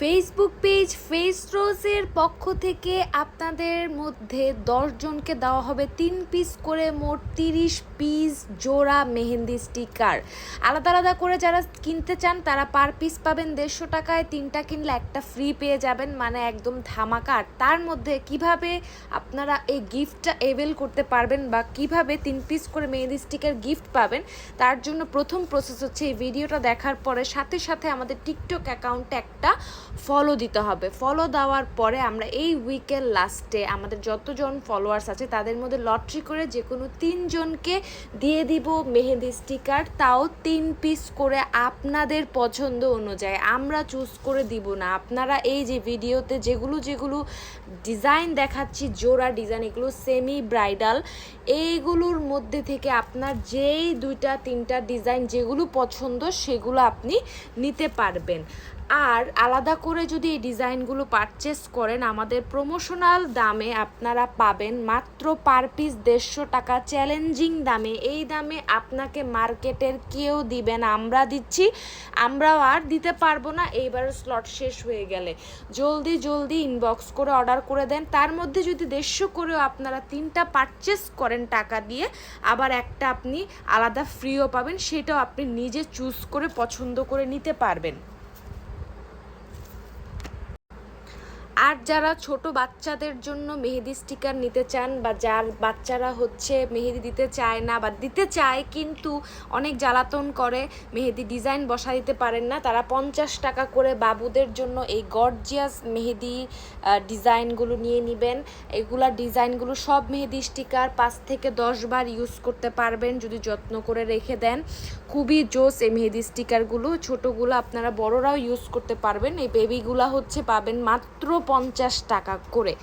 Facebook page face রোজের পক্ষ থেকে আপনাদের মধ্যে জনকে দেওয়া হবে তিন পিস করে মোট তিরিশ পিস জোড়া মেহেন্দি স্টিকার আলাদা আলাদা করে যারা কিনতে চান, তারা পার পিস পাবেন দেড়শো টাকায়। তিনটা কিনলে একটা ফ্রি পেয়ে যাবেন মানে একদম ধামাকা। আর তার মধ্যে কীভাবে আপনারা এই গিফটটা এভেল করতে পারবেন বা কীভাবে তিন পিস করে মেহেন্দি স্টিকার গিফট পাবেন, তার জন্য প্রথম প্রসেস হচ্ছে এই ভিডিওটা দেখার পরে সাথে সাথে আমাদের টিকটক অ্যাকাউন্টে একটা ফলো দিতে হবে। ফলো দেওয়ার পরে আমরা এই উইকের লাস্টে আমাদের যতজন ফলোয়ার্স আছে, তাদের মধ্যে লটারি করে যে কোনো তিনজনকে দিয়ে দিব মেহেদি স্টিকার তাও তিন পিস করে আপনাদের পছন্দ অনুযায়ী। আমরা চুজ করে দিব না। আপনারা এই যে ভিডিওতে যেগুলো যেগুলো ডিজাইন দেখাচ্ছি, জোড়া ডিজাইন এগুলো সেমি ব্রাইডাল এইগুলোর মধ্যে থেকে আপনার যেই দুইটা, তিনটা ডিজাইন যেগুলো পছন্দ, সেগুলো আপনি নিতে পারবেন। আর আলাদা করে যদি এই ডিজাইনগুলো পারচেস করেন, আমাদের প্রমোশনাল দামে আপনারা পাবেন মাত্র পার পিস দেড়শো টাকা। চ্যালেঞ্জিং দামে, এই দামে আপনাকে মার্কেটের কেউ দিবে না। আমরা দিচ্ছি, আমরাও আর দিতে পারব না। এইবার স্লট শেষ হয়ে গেলে। জলদি জলদি ইনবক্স করে অর্ডার করে দেন। তার মধ্যে যদি দেড়শো করেও আপনারা তিনটা পারচেস করেন টাকা দিয়ে, আবার একটা আপনি আলাদা ফ্রিও পাবেন, সেটাও আপনি নিজে চুজ করে পছন্দ করে নিতে পারবেন। আর যারা ছোট বাচ্চাদের জন্য মেহেদি স্টিকার নিতে চান বা যার বাচ্চারা হচ্ছে মেহেদি দিতে চায় না বা দিতে চায়, কিন্তু অনেক জ্বালাতন করে, মেহেদি ডিজাইন বসা দিতে পারেন না, তারা পঞ্চাশ টাকা করে বাবুদের জন্য এই গর্জিয়াস মেহেদি ডিজাইনগুলো নিয়ে নেবেন। এগুলা ডিজাইনগুলো সব মেহেদি স্টিকার পাঁচ থেকে দশ বার ইউজ করতে পারবেন, যদি যত্ন করে রেখে দেন। খুবই জোস এই মেহেদি স্টিকারগুলো, ছোটোগুলো আপনারা বড়রাও ইউজ করতে পারবেন। এই বেবিগুলা হচ্ছে পাবেন মাত্র পঞ্চাশ টাকা করে।